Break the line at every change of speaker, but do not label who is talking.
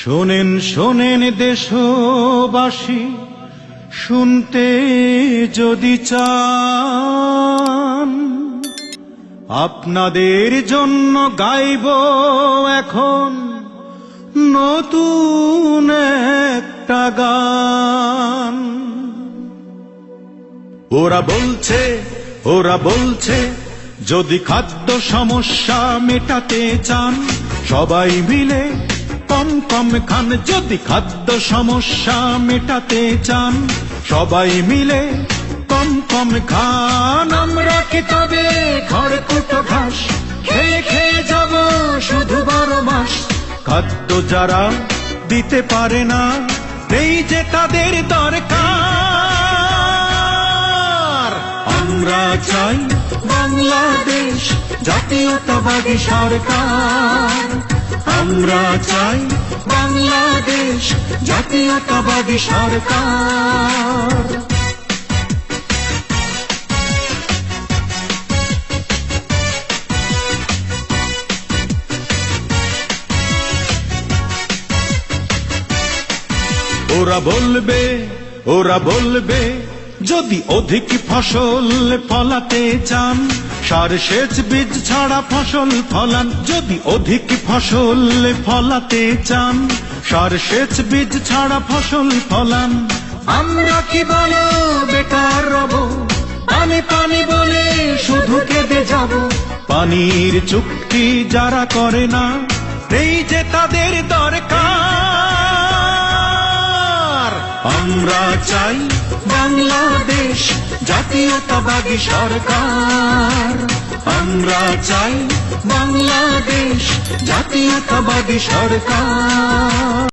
শোনেন শোনেন দেশবাসী, শুনতে যদি চান, আপনাদের জন্য গাইব এখন নতুন একটা গান। ওরা বলছে ওরা বলছে, যদি খাদ্য সমস্যা মেটাতে চান, সবাই মিলে কম কম খান। যদি খাদ্য সমস্যা মেটাতে চান, সবাই মিলে কম কম খান। আমরা কি তবে খড়কুটো ঘাস? খেয়ে খেয়ে যাব শুধু বারো মাস। খাদ্য যারা দিতে পারে না, এই যে তাদের দরকার। আমরা চাই বাংলাদেশ জাতীয়তাবাদী সরকার। আমরা চাই বাংলাদেশ জাতীয়তাবাদী সরকার। ওরা বলবে ওরা বলবে যদি অধিক ফসল ফলাতে চান, সার, সেচ, বীজ ছাড়া ফসল ফলান। যদি অধিক ফসল ফলাতে চান, সার, সেচ, বীজ ছাড়া ফসল ফলান। আমরা কি বলো বেকার রব? পানি পানি বলে শুধু কেঁদে যাব। পানির চুক্তি যারা করে না, এই যে তাদের দরকার। আমরা চাই বাংলাদেশ জাতীয়তাবাদী সরকার। আমরা চাই বাংলাদেশ জাতীয়তাবাদী সরকার।